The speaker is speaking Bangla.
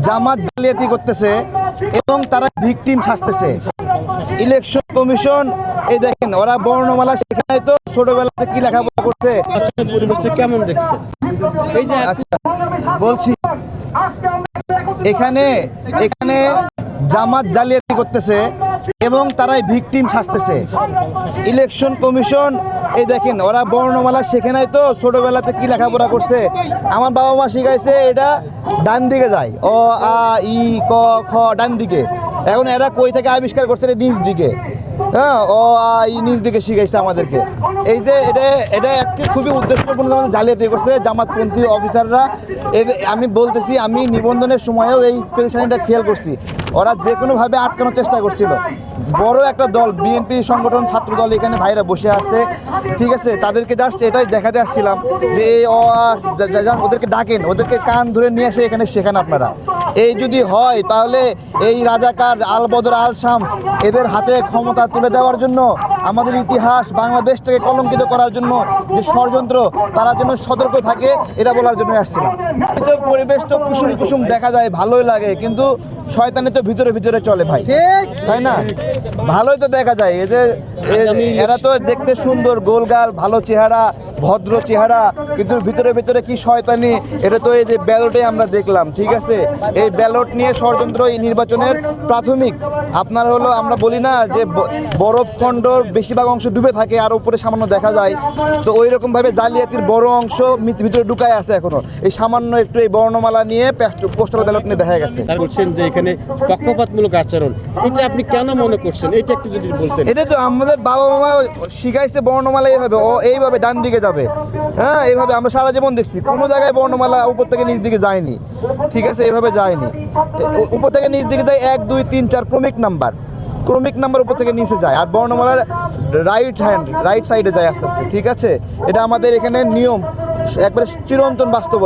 জামাত জালিয়াতি করতেছে এবং তারা ভিকটিম সাজতেছে ইলেকশন কমিশন এই দেখেন ওরা বর্ণমালা সেখানে তো ছোটবেলাতে কি লেখাপড়া করছে। নির্বাচনের পরিবেশটা কেমন দেখছে এই যে আচ্ছা বলছি এখানে এখানে জামাত জালিয়াতি করতেছে এবং তারাই ভিকটিম সাজতেছে ইলেকশন কমিশন এই দেখেন, ওরা বর্ণমালা শেখে নাই তো, ছোটবেলাতে কী লেখাপড়া করছে? আমার বাবা মা শিখাইছে, এটা ডান দিকে যায়। অ, আ, ই, ক, খ, ডান দিকে। এখন এরা কই থেকে আবিষ্কার করছে? এটা নিচ দিকে। হ্যাঁ ও, আ ই নিচ দিকে শিখাইছে আমাদেরকে। এই যে এটা এটা একটি খুবই উদ্দেশ্যপূর্ণ জালিয়াতি করছে জামাতপন্থী অফিসাররা। এই আমি বলতেছি, আমি নিবন্ধনের সময়েও এই পেরেশানিটা খেয়াল করছি। ওরা যে কোনোভাবে আটকানোর চেষ্টা করছিল। বড় একটা দল, বিএনপি সংগঠন ছাত্র দল এখানে ভাইরা বসে আছে। ঠিক আছে, তাদেরকে জাস্ট এটাই দেখাতে আসছিলাম এই যা- ওদেরকে ডাকেন, ওদেরকে কান ধরে নিয়ে এসে এখানে শেখান আপনারা। এই যদি হয় তাহলে এই রাজাকার আল বদর আল শামস এদের হাতে ক্ষমতা তুলে দেওয়ার জন্য আমাদের ইতিহাস বাংলাদেশটাকে কলঙ্কিত করার জন্য যে ষড়যন্ত্র তারা যেন সতর্ক থাকে এটা বলার জন্য আসছিলাম। কিন্তু পরিবেশ তো কুসুম কুসুম দেখা যায় ভালোই লাগে কিন্তু শয়তানি তো ভিতরে ভিতরে চলে ভাই। তাই না? ভালোই তো দেখা যায় এই যে এরা তো দেখতে সুন্দর গোলগাল ভালো চেহারা ভদ্র চেহারা কিন্তু ভিতরে ভিতরে কি শয়তানি? এটা তো এই যে ব্যালটে আমরা দেখলাম ঠিক আছে? এই ব্যালট নিয়ে ষড়যন্ত্র এই নির্বাচনের প্রাথমিক। আপনার হলো আমরা বলি না যে ব- বরফ খণ্ডর বেশিরভাগ অংশ ডুবে থাকে আর উপরে সামান্য দেখা যায়। তো ওই রকম ভাবে জালিয়াতির বড় অংশ ভিতরে ঢুকায় আছে এখনও। এই সামান্য একটু এই বর্ণমালা নিয়ে পোস্টাল ব্যালট নিয়ে দেখা গেছে। বলছেন যে এখানে পক্ষপাতমূলক আচরণ এটা আপনি কেন মনে করছেন? এটা একটু যদি বলতেন। এটা তো আমাদের বাবা মা শিখাইছে বর্ণমালা এইভাবে ও এইভাবে ডান দিকে যাবে। হ্যাঁ এইভাবে আমরা সারা জীবন দেখছি। কোনো জায়গায় বর্ণমালা উপর থেকে নিচ দিকে যায়নি। ঠিক আছে এভাবে যায়নি। উপর থেকে নিচ দিকে যায় এক, দুই, তিন, চার, ক্রমিক নাম্বার। ক্রমিক নাম্বার উপর থেকে নিচে যায়। আর বর্ণমালার রাইট হ্যান্ড রাইট সাইডে যায় আস্তে আস্তে। ঠিক আছে? এটা আমাদের এখানে নিয়ম। একবারে চিরন্তন বাস্তব